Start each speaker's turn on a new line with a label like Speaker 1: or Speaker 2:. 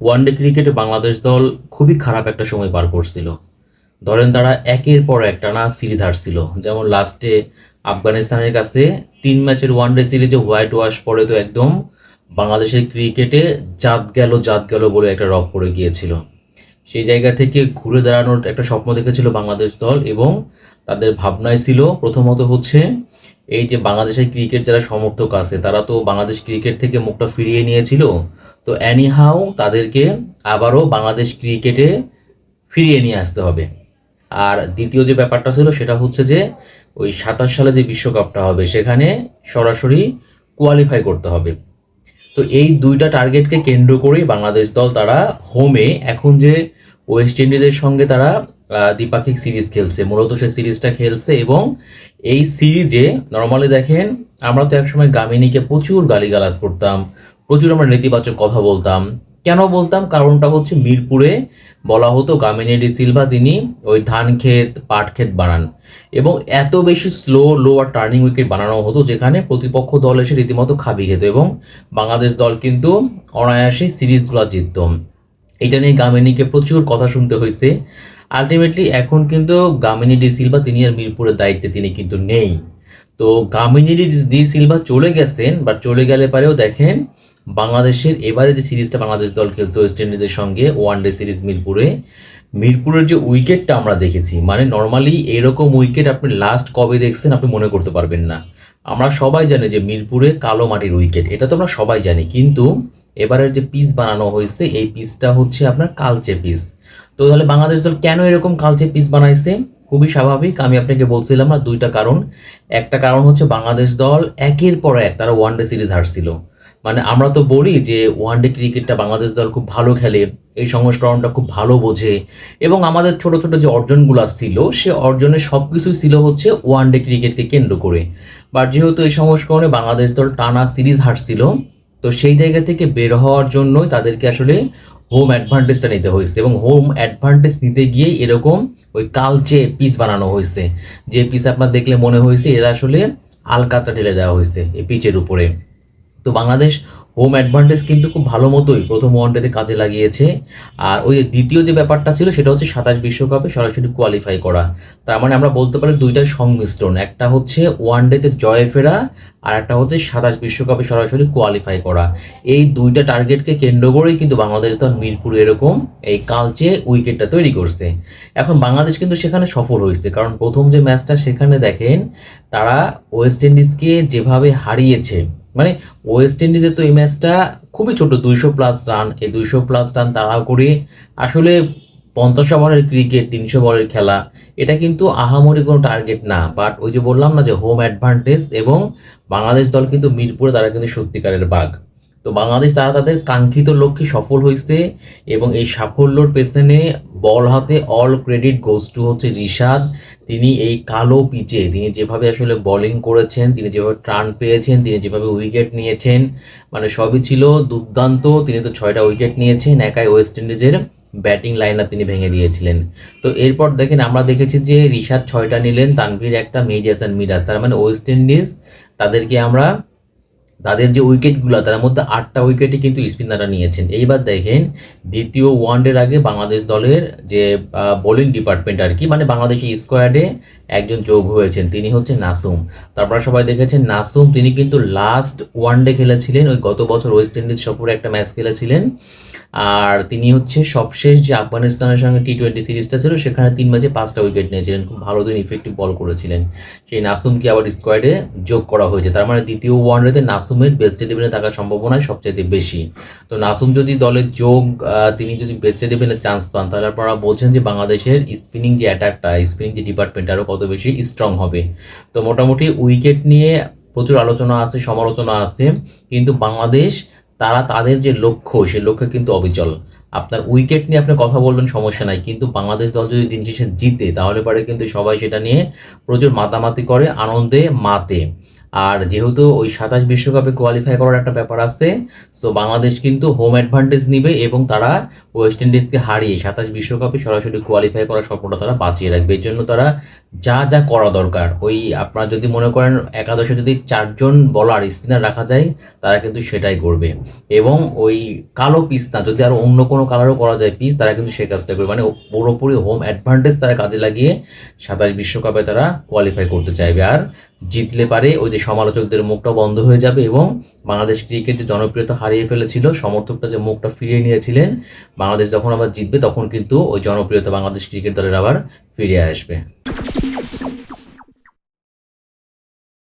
Speaker 1: One day ক্রিকেটে বাংলাদেশ দল খুবই খারাপ একটা সময় পার করছিল। ধরেন তারা একের পর একটা না সিরিজ হারছিল। যেমন লাস্টে আফগানিস্তানের কাছে তিন ম্যাচের ওয়ানডে সিরিজে হোয়াইট ওয়াশ পরে তো একদম বাংলাদেশের ক্রিকেটে জাত গেল জাত গেল বলে একটা রব পড়ে গিয়েছিল। সেই জায়গা থেকে ঘুরে দাঁড়ানোর একটা স্বপ্ন দেখেছিল বাংলাদেশ দল এবং তাদের ভাবনায় ছিল প্রথমত হচ্ছে এই যে বাংলাদেশের ক্রিকেট যারা সমর্থক আছে, তারা তো বাংলাদেশ ক্রিকেট থেকে মুখটা ফিরিয়ে নিয়েছিল। তো অ্যানিহাও তাদেরকে আবারও বাংলাদেশ ক্রিকেটে ফিরিয়ে নিয়ে আসতে হবে। আর দ্বিতীয় যে ব্যাপারটা ছিল সেটা হচ্ছে যে ওই সাতাশ সালে যে বিশ্বকাপটা হবে, সেখানে সরাসরি কোয়ালিফাই করতে হবে। তো এই দুইটা টার্গেটকে কেন্দ্র করেই বাংলাদেশ দল তারা হোমে এখন যে ওয়েস্ট ইন্ডিজের সঙ্গে তারা দ্বিপাক্ষিক সিরিজ খেলছে, মূলত সে সিরিজটা খেলছে এবং এই সিরিজে নর্মালি দেখেন আমরা তো একসময় গামিনীকে প্রচুর গালিগালাজ করতাম, প্রচুর আমরা নেতিবাচক কথা বলতাম কেন বলতাম? কারণটা হচ্ছে মিরপুরে বলা হতো গামিনী ডি সিলভা তিনি ওই ধান ক্ষেত, পাট ক্ষেত বানান। এবং এত বেশি স্লো লো আর টার্নিং উইকেট বানানো হতো যেখানে প্রতিপক্ষ দল এসে রীতিমতো খাবি খেত এবং বাংলাদেশ দল কিন্তু অনায়াসে সিরিজগুলো জিতত। এটা নিয়ে গামিনীকে প্রচুর কথা শুনতে হয়েছে। আলটিমেটলি এখন কিন্তু গামিনী ডি সিলভা তিনি আর মিরপুরের দায়িত্বে তিনি কিন্তু নেই। তো গামিনী ডি সিলভা চলে গেছেন বাট চলে গেলে পরেও দেখেন বাংলাদেশের এবারে যে সিরিজটা বাংলাদেশ দল খেলছে ওয়েস্ট ইন্ডিজের সঙ্গে ওয়ান ডে সিরিজ মিরপুরে, মিরপুরের যে উইকেটটা আমরা দেখেছি মানে নর্মালি এরকম উইকেট আপনি লাস্ট কবে দেখছেন আপনি মনে করতে পারবেন না। আমরা সবাই জানি যে মিরপুরে কালো মাটির উইকেট এটা তো আমরা সবাই জানি। কিন্তু এবারের যে পিস বানানো হয়েছে, এই পিসটা হচ্ছে আপনার কালচে পিস তো তাহলে বাংলাদেশ দল কেন এরকম কালচে পিস বানাইছে? খুবই স্বাভাবিক, আমি আপনাকে বলছিলাম না দুইটা কারণ। একটা কারণ হচ্ছে বাংলাদেশ দল একের পর এক তারা ওয়ান ডে সিরিজ হারছিল। মানে আমরা তো বলি যে ওয়ান ডে ক্রিকেটটা বাংলাদেশ দল খুব ভালো খেলে, এই সংস্করণটা খুব ভালো বোঝে এবং আমাদের ছোট ছোট যে অর্জনগুলো ছিল, সে অর্জনের সব কিছুই ছিল হচ্ছে ওয়ান ডে ক্রিকেটকে কেন্দ্র করে। বাট যেহেতু এই সংস্করণে বাংলাদেশ দল টানা সিরিজ হারছিল, তো সেই জায়গা থেকে বের হওয়ার জন্যই তাদেরকে আসলে হোম অ্যাডভান্টেজটা নিতে হয়েছে এবং হোম অ্যাডভান্টেজ নিতে গিয়ে এরকম ওই কালচে পিচ বানানো হয়েছে। যে পিচ আপনার দেখলে মনে হয়েছে, এরা আসলে আলকাতা ঢেলে দেওয়া হয়েছে এই পিচের উপরে। তো বাংলাদেশ হোম অ্যাডভান্টেজ কিন্তু খুব ভালো মতোই প্রথম ওয়ানডেতে কাজে লাগিয়েছে। আর ওই দ্বিতীয় যে ব্যাপারটা ছিল, সেটা হচ্ছে সাতাশ বিশ্বকাপে সরাসরি কোয়ালিফাই করা। তার মানে আমরা বলতে পারি দুইটার সংমিশ্রণ, একটা হচ্ছে ওয়ানডেতে জয়ে ফেরা আর একটা হচ্ছে সাতাশ বিশ্বকাপে সরাসরি কোয়ালিফাই করা। এই দুইটা টার্গেটকে কেন্দ্র করেই কিন্তু বাংলাদেশ দল মিরপুরে এরকম এই কালচে উইকেটটা তৈরি করছে। এখন বাংলাদেশ কিন্তু সেখানে সফল হয়েছে, কারণ প্রথম যে ম্যাচটা সেখানে দেখেন, তারা ওয়েস্ট ইন্ডিজকে যেভাবে হারিয়েছে মানে ওয়েস্ট ইন্ডিজের তো এই ম্যাচটা খুবই ছোট, দুইশো প্লাস রান এই দুইশো প্লাস রান তাড়া করে আসলে পঞ্চাশ ওভারের ক্রিকেট তিনশো ওভারের খেলা, এটা কিন্তু আহামরি কোনো টার্গেট না। বাট ওই যে বললাম না যে হোম অ্যাডভান্টেজ এবং বাংলাদেশ দল কিন্তু মিরপুরে তারা কিন্তু সত্যিকারের বাঘ। তো বাংলাদেশ তারা তাদের কাঙ্ক্ষিত লক্ষ্যে সফল হয়েছে এবং এই সাফল্যর পেছনে বল হাতে অল ক্রেডিট গোস টু হচ্ছে রিশাদ। তিনি এই কালো পিচে তিনি যেভাবে আসলে বোলিং করেছেন, তিনি যেভাবে ট্রান পেয়েছেন, তিনি যেভাবে উইকেট নিয়েছেন মানে সবই ছিল দুর্দান্ত। তিনি তো ছয়টা উইকেট নিয়েছেন, একাই ওয়েস্ট ইন্ডিজের ব্যাটিং লাইন তিনি ভেঙে দিয়েছিলেন। তো এরপর দেখেন আমরা দেখেছি যে রিশাদ ছয়টা নিলেন, তানভীর একটা মেজ হাসান মিরাজ তার মানে ওয়েস্ট ইন্ডিজ তাদেরকে আমরা তাদের যে উইকেটগুলো, তার মধ্যে আটটা উইকেটই কিন্তু স্পিনাররা নিয়েছেন। এইবার দেখেন, দ্বিতীয় ওয়ানডের আগে বাংলাদেশ দলের যে বোলিং ডিপার্টমেন্ট আর কি মানে বাংলাদেশি স্কোয়াডে একজন যোগ হয়েছেন, তিনি হচ্ছে নাসুম। তারপরে সবাই দেখেছেন, নাসুম তিনি কিন্তু লাস্ট ওয়ানডে খেলেছিলেন, ওই গত বছর ওয়েস্ট ইন্ডিজ সফরে একটা ম্যাচ খেলেছিলেন। আর তিনি হচ্ছে সবশেষ যে আফগানিস্তানের সঙ্গে টি টোয়েন্টি সিরিজটা ছিল, সেখানে তিন ম্যাচে পাঁচটা উইকেট নিয়েছিলেন। খুব ভালো দিন ইফেক্টিভ বল করেছিলেন। সেই নাসুমকে আবার স্কোয়াডে যোগ করা হয়েছে। তার মানে দ্বিতীয় ওয়ানডেতে নাসুমের বেস্ট ইলেভেনে থাকার সম্ভাবনাই সবচেয়ে বেশি। তো নাসুম যদি দলের যোগ তিনি যদি বেস্ট ইলেভেনে চান্স পান, তাহলে আপনারা বলছেন যে বাংলাদেশের স্পিনিং যে অ্যাটাকটা স্পিনিং যে ডিপার্টমেন্ট আরও কত বেশি স্ট্রং হবে। তো মোটামুটি উইকেট নিয়ে প্রচুর আলোচনা আছে, সমালোচনা আছে। কিন্তু বাংলাদেশ তারা তাদের যে লক্ষ্য, সে লক্ষ্যে কিন্তু অবিচল। আপনার উইকেট নিয়ে আপনি কথা বলবেন, সমস্যা নাই। কিন্তু বাংলাদেশ দল যদি দিন শেষে জিতে, তাহলে পরে কিন্তু সবাই সেটা নিয়ে প্রচুর মাতামাতি করে, আনন্দে মাতে। আর যেহেতু ওই সাতাশ বিশ্বকাপে কোয়ালিফাই করার একটা ব্যাপার আছে সো বাংলাদেশ কিন্তু হোম অ্যাডভান্টেজ নিবে এবং তারা ওয়েস্ট ইন্ডিজকে হারিয়ে সাতাশ বিশ্বকাপে সরাসরি কোয়ালিফাই করার স্বপ্নটা তারা বাঁচিয়ে রাখবে। এর জন্য তারা যা যা করা দরকার, ওই আপনারা যদি মনে করেন একাদশে যদি চারজন বলার স্পিনার রাখা যায়, তারা কিন্তু সেটাই করবে। এবং ওই কালো পিস না, যদি আরও অন্য কোনো কালারও করা যায় পিস তারা কিন্তু সে কাজটা করবে। মানে পুরোপুরি হোম অ্যাডভান্টেজ তারা কাজে লাগিয়ে সাতাশ বিশ্বকাপে তারা কোয়ালিফাই করতে চাইবে। আর জিতলে পারে ওই যে সমালোচকদের মুখটা বন্ধ হয়ে যাবে এবং বাংলাদেশ ক্রিকেট যে জনপ্রিয়তা হারিয়ে ফেলেছিল সমর্থকটা যে মুখটা ফিরিয়ে নিয়েছিলেন, বাংলাদেশ যখন আবার জিতবে তখন কিন্তু ওই জনপ্রিয়তা বাংলাদেশ ক্রিকেট দলের আবার ফিরে আসবে।